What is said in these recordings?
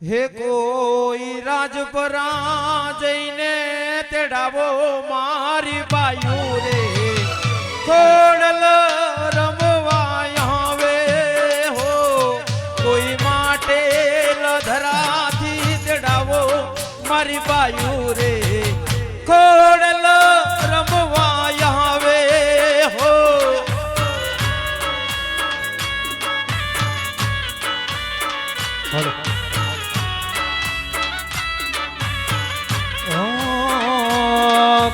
હે કોઈ રાજપરા જઈને તેડાવો મારી બાયુ રે. ખોડલ રમવા આવે હો. કોઈ માટે લધરાથી તેડાવો મારી બાયુ રે. ખોડલ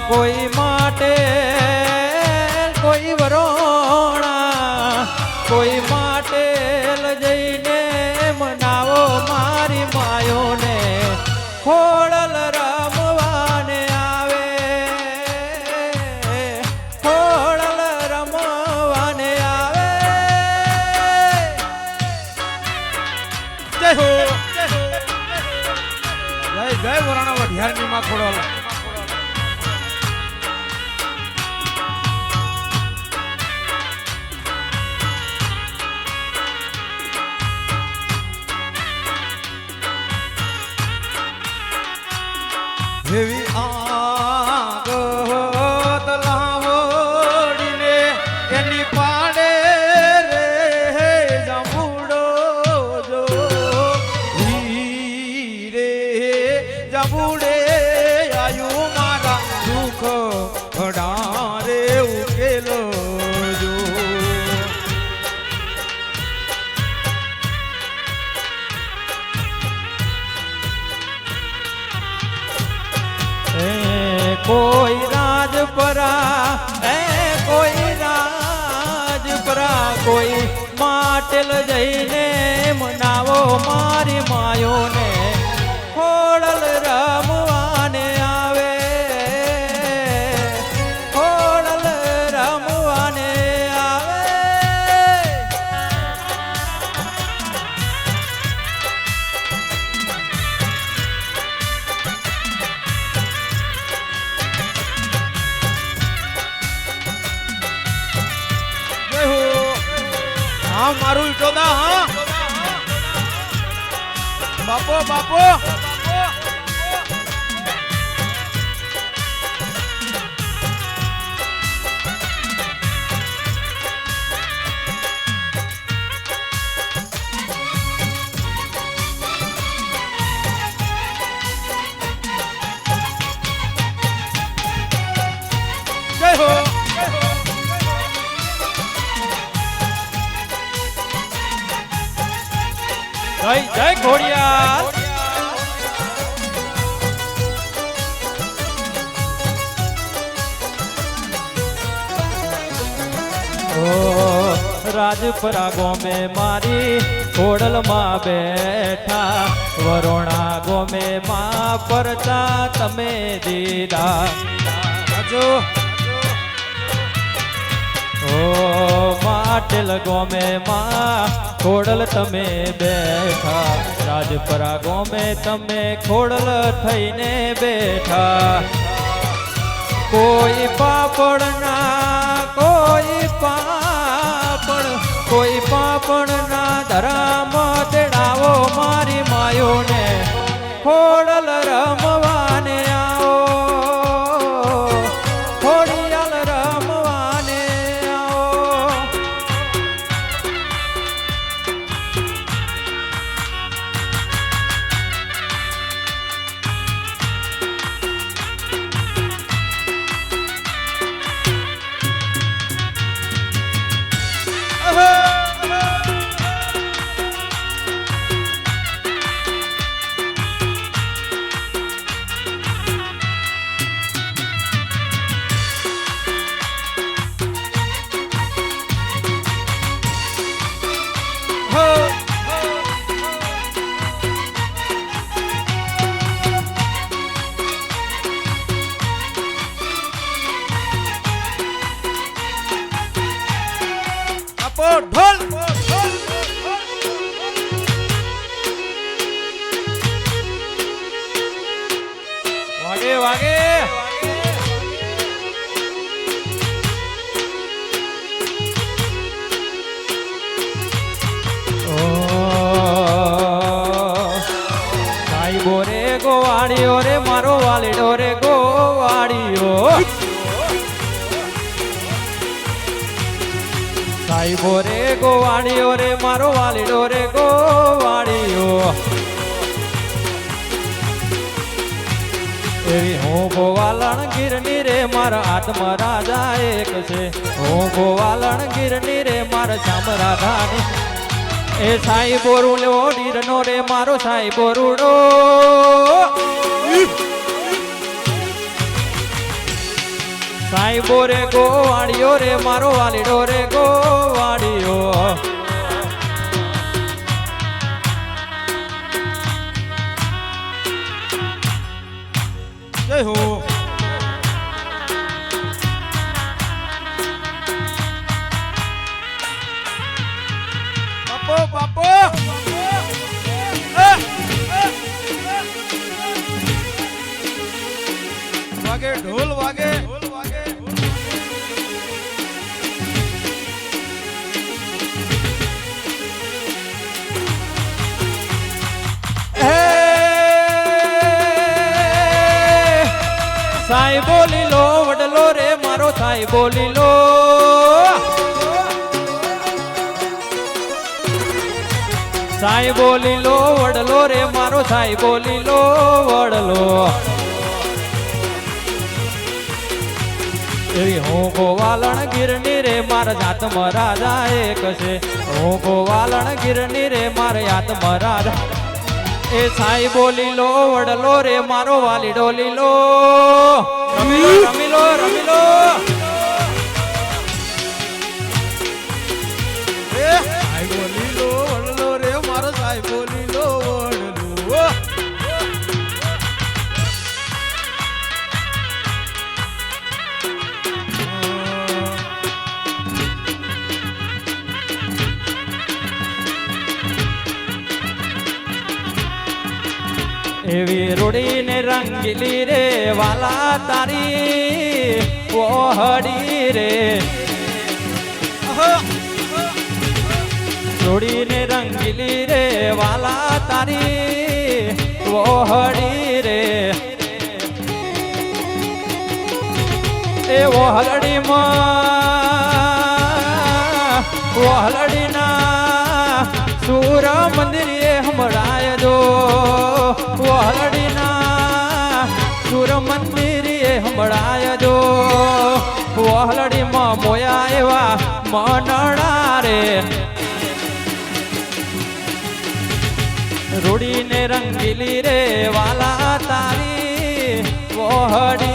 કોઈ માટે જય વરાણા વઢિયારની માં ખોડલ એવી આગ જાંબુડે આયુ મારા દુખ ઘડારે ઉકેલો જો કોઈ રાજપરા એ કોઈ રાજપરા કોઈ માટેલ જઈને મનાવો મારી માયોને. ખોડલ રમવાને આવે. ખોડલ રમવાને આવે. હા. મારું ઈટોદા હા. બાપો બાપો. જય જય ઘોડિયા. રાજપરા ગોમે મારી ખોડલમાં બેઠા. વરોણા ગોમે માં પરચા તમે દીધા. જો ઓ માટેલ ગોમે માં ખોડલ તમે બેઠા. રાજપરા ગોમે તમે ખોડલ થઈને બેઠા. કોઈ પાપડ ના કોઈ પાપડ કોઈ પાપડ ના ધરામ તેડાવો મારી માયોને. ખોડલ રમવાને વાગે. ગોવાળીઓ રે મારો વાલીડો રે ગોવાળીઓ. સાહેબો રે ગોવાળીઓ રે મારો વાલીડો રે એવી હું ગોવાલણ ગીરની રે, મારા આત્મા રાજા એક છે. હું ગોવાલણ ગીરની રે, મારા શ્યામ રાધાની. એ સાઈ બોરુડો ડીરનો રે, મારો સાઈ બોરુડો સાઈ બોરે ગોવાળિયો રે, મારો વાલીડો રે ગોવાળિયો હો બાપો. વાગે ઢોલ વાગે ઢોલ વાગે સાઈ બોલી લો વડલો રે, મારો થાય બોલી લો સાઈ બોલી લો વડલો રે, મારો સાઈ બોલી લો વડલો. એવી હું ગોવાલણ ગીરની રે, મારા જાત મરાજા એક છે. હું ગોવાલણ ગીરની રે, માર યાત મરાજા એ સાઈ બોલી લો વડલો રે, મારો વાલી ડોલી લો રમી લો રમી લો રમી લો એવી રૂડીને રંગીલી રે, વાલા તારી ઓહડી રે. રૂડીને રંગીલી રે, વાલા તારી ઓહડી રે. એ ઓહલડીમાં ઓહલડીના સુર મંદિરે હમણાય જો ઓહલડીના સૂર મંદિરે હમણાય જો. ઓહલડીમાં મોયા એવા મનડા રે. રૂડીને રંગીલી રે વાલા તારી. ઓહડી